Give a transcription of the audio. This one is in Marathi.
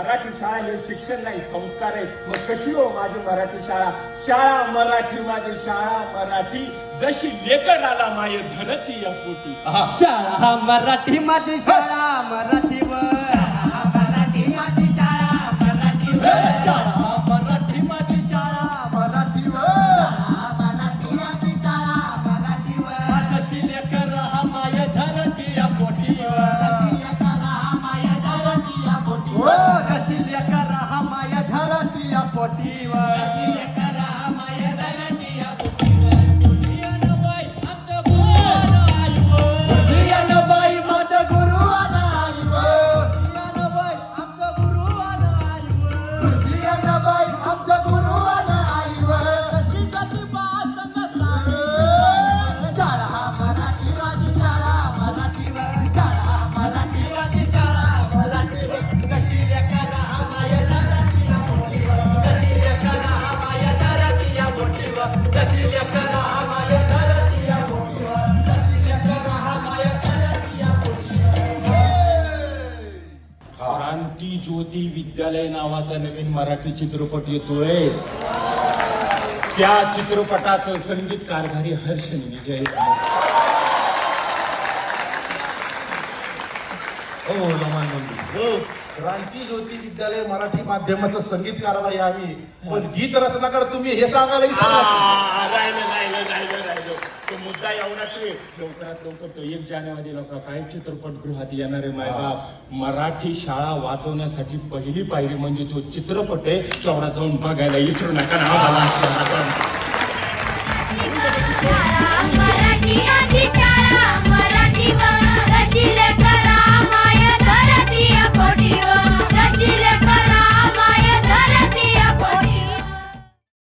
मराठी शाळा हे शिक्षण नाही संस्कार आहे मग कशी हो माझी मराठी शाळा? शाळा मराठी माझी शाळा मराठी. जशी लेकर आला माय धरती या पोटी. शाळा हा मराठी माझी शाळा मराठी धरती क्रांती ज्योती विद्यालय नावाचा नवीन मराठी चित्रपट येतोय. त्या चित्रपटाचं संगीत कारभारी हर्ष विजय. हो लमान मंदिर क्रांती ज्योती विद्यालय मराठी माध्यमाचं संगीत कारभारी आम्ही. पण गीत रचनाकार तुम्ही हे सांगायला राहिलं राहिलं राहिलं लवकरात लवकर तो एक जानेवारी लोक काय चित्रपटगृहात येणार मायबाप मराठी शाळा वाचवण्यासाठी पहिली पायरी म्हणजे तो चित्रपट आहे. तेवढा जाऊन बघायला विसरू नका. ना